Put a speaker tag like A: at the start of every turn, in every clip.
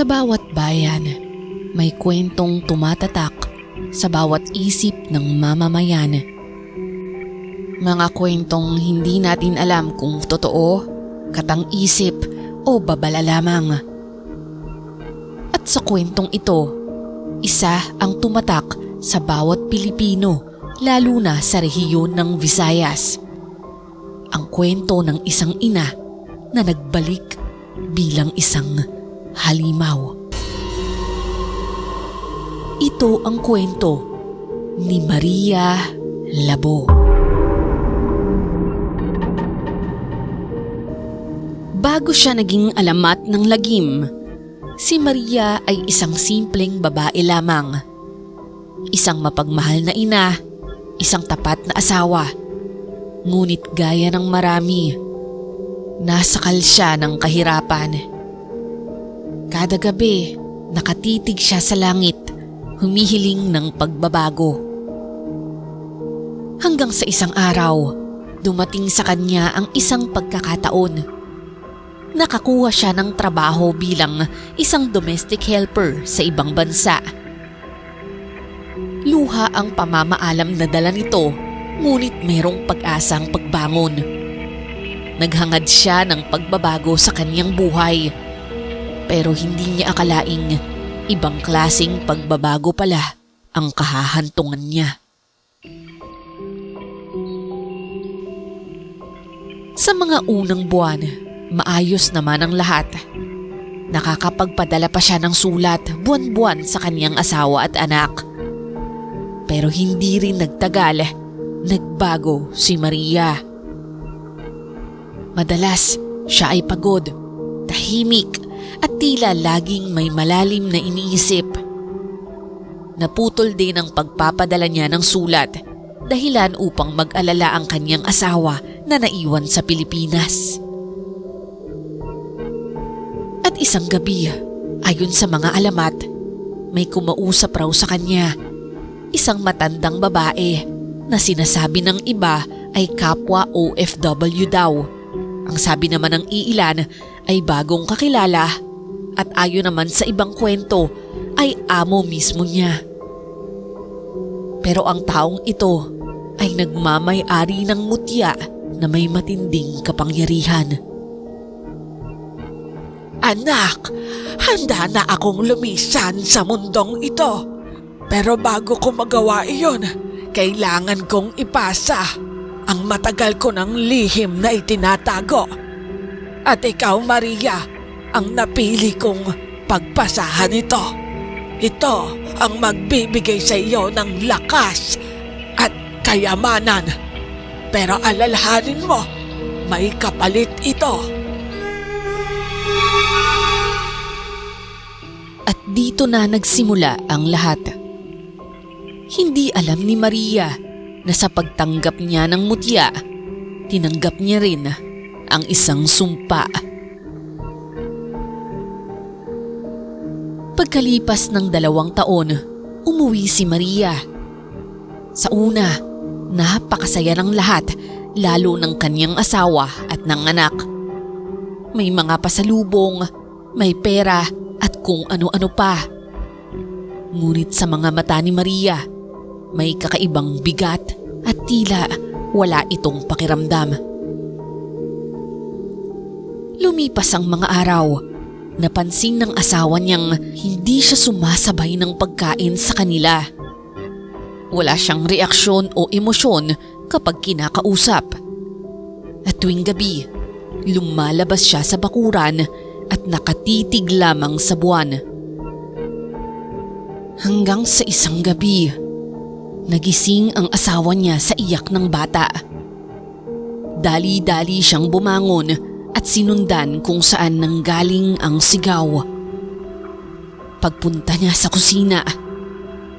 A: Sa bawat bayan, may kwentong tumatatak sa bawat isip ng mamamayan. Mga kwentong hindi natin alam kung totoo, katang-isip o babala lamang. At sa kwentong ito, isa ang tumatak sa bawat Pilipino lalo na sa rehiyon ng Visayas. Ang kwento ng isang ina na nagbalik bilang isang halimaw. Ito ang kwento ni Maria Labo. Bago siya naging alamat ng lagim, si Maria ay isang simpleng babae lamang. Isang mapagmahal na ina, isang tapat na asawa. Ngunit gaya ng marami, nasakal siya ng kahirapan. Kada gabi, nakatitig siya sa langit, humihiling ng pagbabago. Hanggang sa isang araw, dumating sa kanya ang isang pagkakataon. Nakakuha siya ng trabaho bilang isang domestic helper sa ibang bansa. Luha ang pamamaalam na dala nito, ngunit merong pag-asang pagbangon. Naghangad siya ng pagbabago sa kanyang buhay pero hindi niya akalaing ibang klasing pagbabago pala ang kahahantungan niya. Sa mga unang buwan, maayos naman ang lahat. Nakakapagpadala pa siya ng sulat buwan-buwan sa kanyang asawa at anak. Pero hindi rin nagtagal, nagbago si Maria. Madalas, siya ay pagod, tahimik at tila laging may malalim na iniisip. Naputol din ang pagpapadala niya ng sulat dahilan upang mag-alala ang kanyang asawa na naiwan sa Pilipinas. At isang gabi, ayon sa mga alamat, may kumausap raw sa kanya. Isang matandang babae na sinasabi ng iba ay kapwa OFW daw. Ang sabi naman ng iilan ay bagong kakilala at ayon naman sa ibang kwento ay amo mismo niya. Pero ang taong ito ay nagmamay-ari ng mutya na may matinding kapangyarihan.
B: Anak, handa na akong lumisan sa mundong ito. Pero bago ko magawa iyon, kailangan kong ipasa ang matagal ko ng lihim na itinatago. At ikaw, Maria, ang napili kong pagpasahan ito. Ito ang magbibigay sa iyo ng lakas at kayamanan. Pero alalahanin mo, may kapalit ito.
A: At dito na nagsimula ang lahat. Hindi alam ni Maria na sa pagtanggap niya ng mutya, tinanggap niya rin ang isang sumpa. Pagkalipas ng dalawang taon, umuwi si Maria. Sa una, napakasaya ng lahat lalo ng kanyang asawa at ng anak. May mga pasalubong, may pera at kung ano-ano pa. Ngunit sa mga mata ni Maria, may kakaibang bigat at tila wala itong pakiramdam. Lumipas ang mga araw. Napansin ng asawa niyang hindi siya sumasabay ng pagkain sa kanila. Wala siyang reaksyon o emosyon kapag kinakausap. At tuwing gabi, lumalabas siya sa bakuran at nakatitig lamang sa buwan. Hanggang sa isang gabi, nagising ang asawa niya sa iyak ng bata. Dali-dali siyang bumangon at sinundan kung saan nanggaling ang sigaw. Pagpunta niya sa kusina,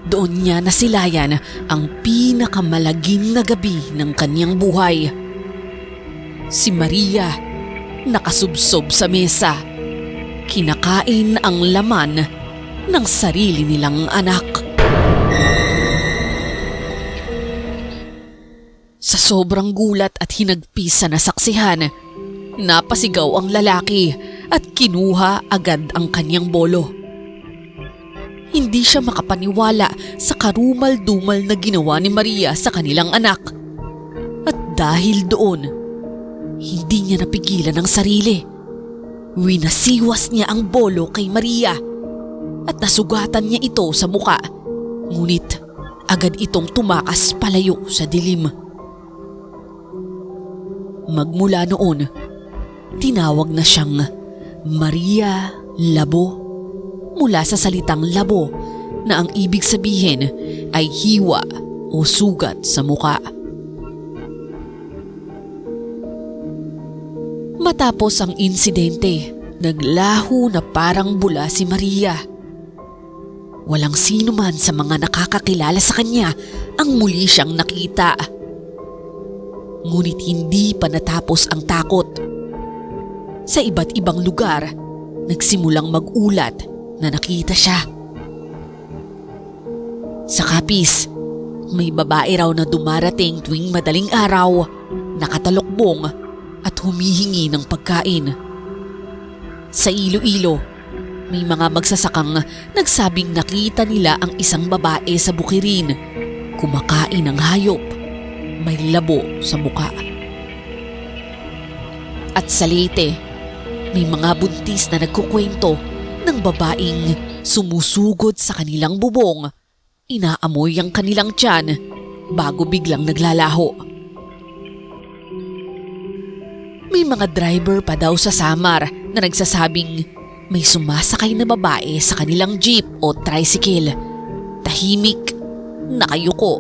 A: doon niya nasilayan ang pinakamalagim na gabi ng kanyang buhay. Si Maria nakasubsob sa mesa. Kinakain ang laman ng sarili nilang anak. Sa sobrang gulat at hinagpis sa nasaksihan, napasigaw ang lalaki at kinuha agad ang kanyang bolo. Hindi siya makapaniwala sa karumal-dumal na ginawa ni Maria sa kanilang anak. At dahil doon, hindi niya napigilan ang sarili. Winasiwas niya ang bolo kay Maria at nasugatan niya ito sa muka. Ngunit agad itong tumakas palayo sa dilim. Magmula noon, tinawag na siyang Maria Labo mula sa salitang labo na ang ibig sabihin ay hiwa o sugat sa muka. Matapos ang insidente, naglaho na parang bula si Maria. Walang sino man sa mga nakakakilala sa kanya ang muli siyang nakita. Ngunit hindi pa natapos ang takot. Sa iba't ibang lugar, nagsimulang magulat na nakita siya. Sa kapis, may babae raw na dumarating tuwing madaling araw, nakatalokbong at humihingi ng pagkain. Sa Iloilo, may mga magsasakang nagsabing nakita nila ang isang babae sa bukirin, kumakain ng hayop, may labo sa muka. At sa Leyte, may mga buntis na nagkukwento ng babaeng sumusugod sa kanilang bubong, inaamoy ang kanilang tiyan bago biglang naglalaho. May mga driver pa daw sa Samar na nagsasabing may sumasakay na babae sa kanilang jeep o tricycle. Tahimik, nakayuko.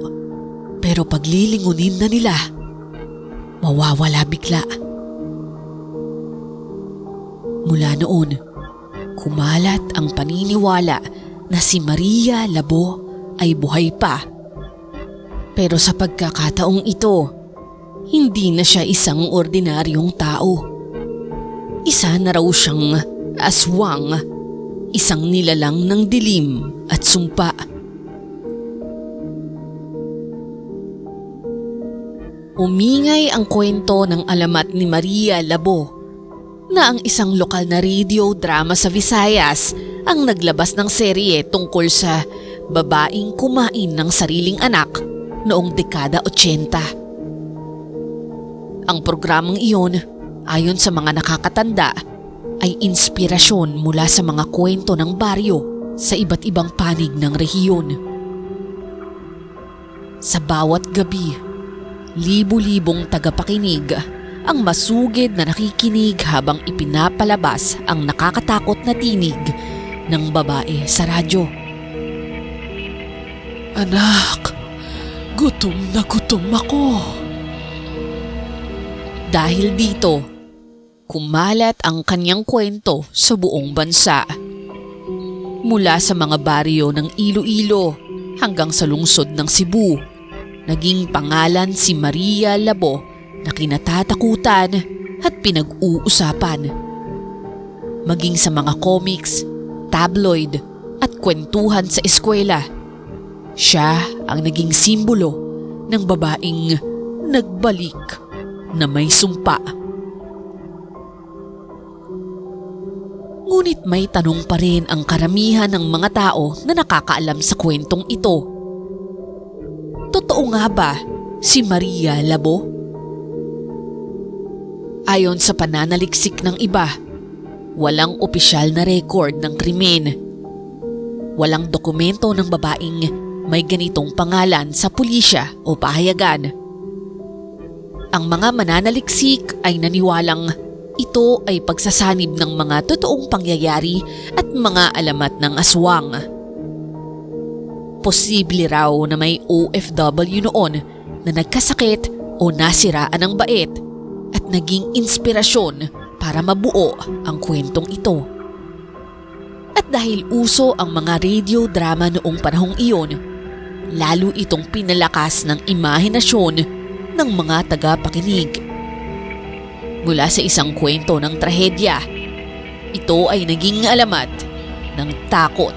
A: Pero paglilingunin na nila, mawawala bigla. Mula noon, kumalat ang paniniwala na si Maria Labo ay buhay pa. Pero sa pagkakataong ito, hindi na siya isang ordinaryong tao. Isa na raw siyang aswang, isang nilalang ng dilim at sumpa. Umingay ang kwento ng alamat ni Maria Labo na ang isang lokal na radio drama sa Visayas ang naglabas ng serye tungkol sa babaeng kumain ng sariling anak noong dekada 80. Ang programang iyon, ayon sa mga nakakatanda, ay inspirasyon mula sa mga kwento ng baryo sa iba't ibang panig ng rehiyon. Sa bawat gabi, libu-libong tagapakinig ang masugid na nakikinig habang ipinapalabas ang nakakatakot na tinig ng babae sa radyo.
B: Anak, gutom na gutom ako.
A: Dahil dito, kumalat ang kanyang kwento sa buong bansa. Mula sa mga baryo ng Iloilo hanggang sa lungsod ng Cebu, naging pangalan si Maria Labo na kinatatakutan at pinag-uusapan. Maging sa mga comics, tabloid at kwentuhan sa eskwela, siya ang naging simbolo ng babaeng nagbalik na may sumpa. Ngunit may tanong pa rin ang karamihan ng mga tao na nakakaalam sa kwentong ito. Totoo nga ba si Maria Labo? Ayon sa pananaliksik ng iba, walang opisyal na record ng krimen. Walang dokumento ng babaeng may ganitong pangalan sa pulisya o pahayagan. Ang mga mananaliksik ay naniwalang ito ay pagsasanib ng mga totoong pangyayari at mga alamat ng aswang. Posible raw na may OFW noon na nagkasakit o nasiraan ng bait naging inspirasyon para mabuo ang kwentong ito. At dahil uso ang mga radio drama noong panahong iyon, lalo itong pinalakas ng imahinasyon ng mga tagapakinig. Mula sa isang kwento ng trahedya, ito ay naging alamat ng takot.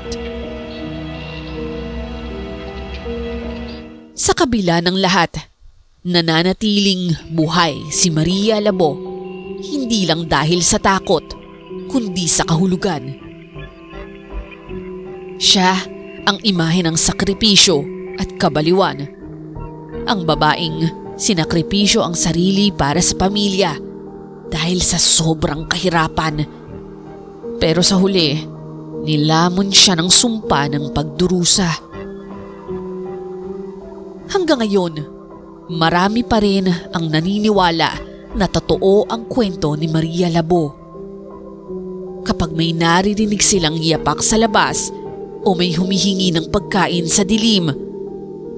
A: Sa kabila ng lahat, nananatiling buhay si Maria Labo hindi lang dahil sa takot, kundi sa kahulugan. Siya ang imahe ng sakripisyo at kabaliwan. Ang babaeng sinakripisyo ang sarili para sa pamilya dahil sa sobrang kahirapan. Pero sa huli, nilamon siya ng sumpa ng pagdurusa. Hanggang ngayon, marami pa rin ang naniniwala na totoo ang kwento ni Maria Labo. Kapag may naririnig silang yapak sa labas o may humihingi ng pagkain sa dilim,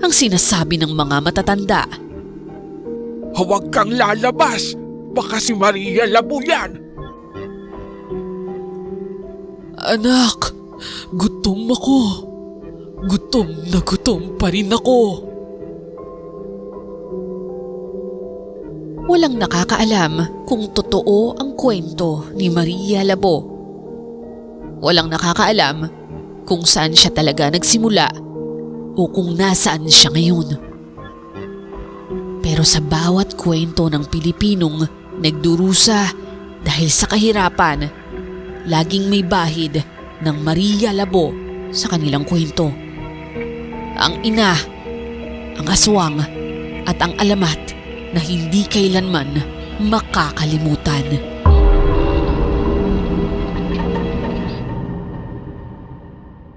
A: ang sinasabi ng mga matatanda,
B: Huwag kang lalabas! Baka si Maria Labo yan! Anak, gutom ako. Gutom na gutom pa rin ako.
A: Walang nakakaalam kung totoo ang kwento ni Maria Labo. Walang nakakaalam kung saan siya talaga nagsimula o kung nasaan siya ngayon. Pero sa bawat kwento ng Pilipinong nagdurusa dahil sa kahirapan, laging may bahid ng Maria Labo sa kanilang kwento. Ang ina, ang aswang, at ang alamat na hindi kailanman makakalimutan.